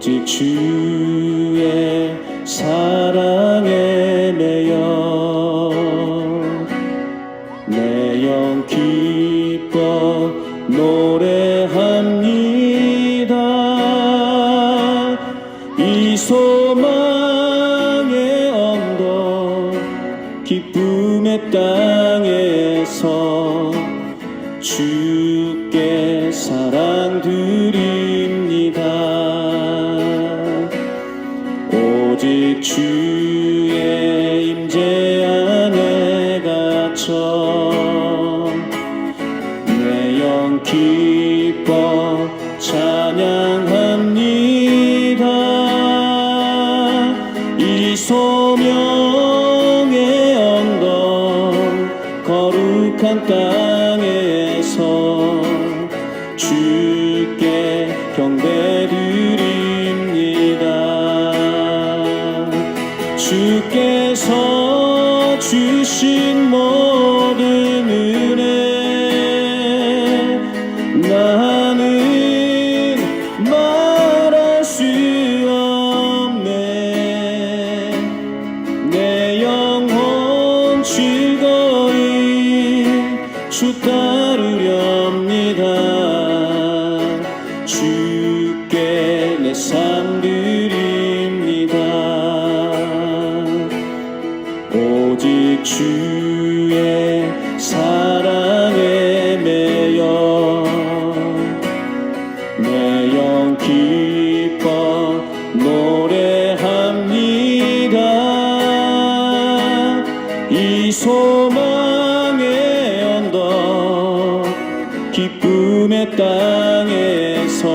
오직 주의 사랑에 매여 내영 기뻐 노래합니다. 이 소망의 언덕 기쁨의 땅에서 주께 사랑 드립 기뻐 찬양합 주 따르렵니다. 주께 내 삶 드립니다. 오직 노래합니다. 이 소망 기쁨의 땅에서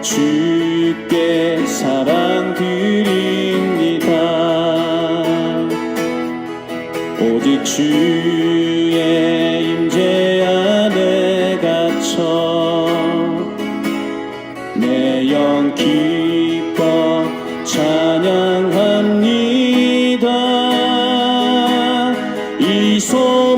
주께 사랑 드립니다. 오직 기뻐 찬양합니다. 이소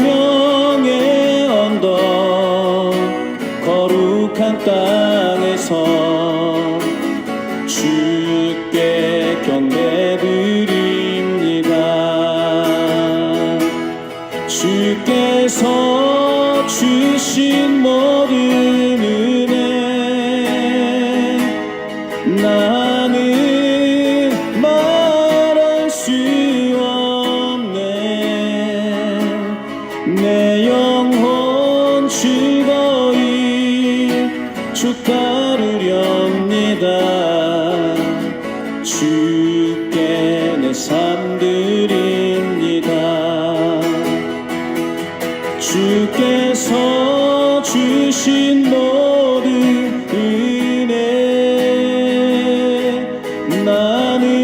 주께 내 삶 드립니다. 주께서 주신 모든 은혜 나는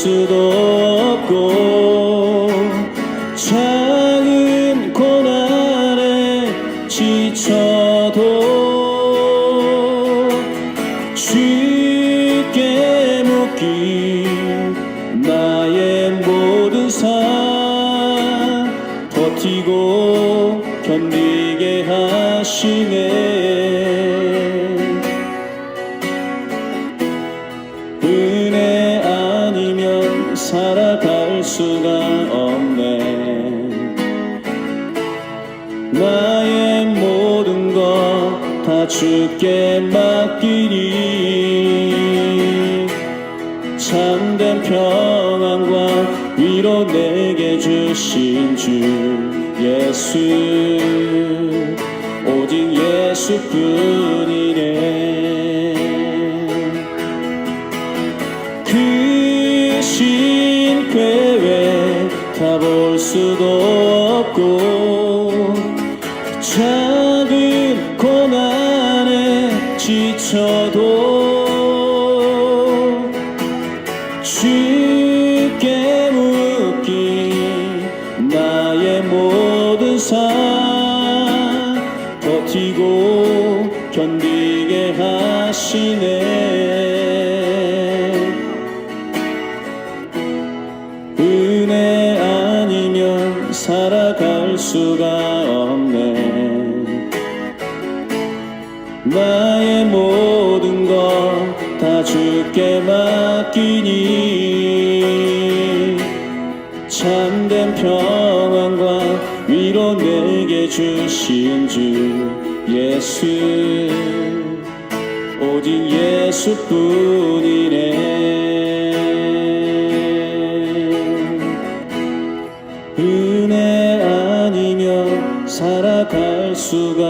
수도 없고 작은 고난에 지쳐도 주께 묶인 나의 모든 삶 버티고 견디게 하시네 나의 모든 것 다 주께 맡기니 참된 평안과 위로 내게 주신 주 예수. 오직 예수뿐이네. 그 신괴에 다볼 수도 없고 작은 고난에 지쳐도 주께 묻기 나의 모든 삶 버티고 견디게 하시네. 은혜 아니면 살아갈 수가 참된 평안과 위로 내게 주신 주 예수. 오직 예수뿐이네. 은혜 아니면 살아갈 수가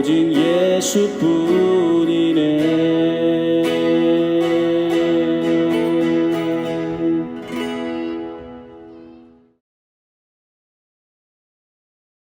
오직 예수뿐이네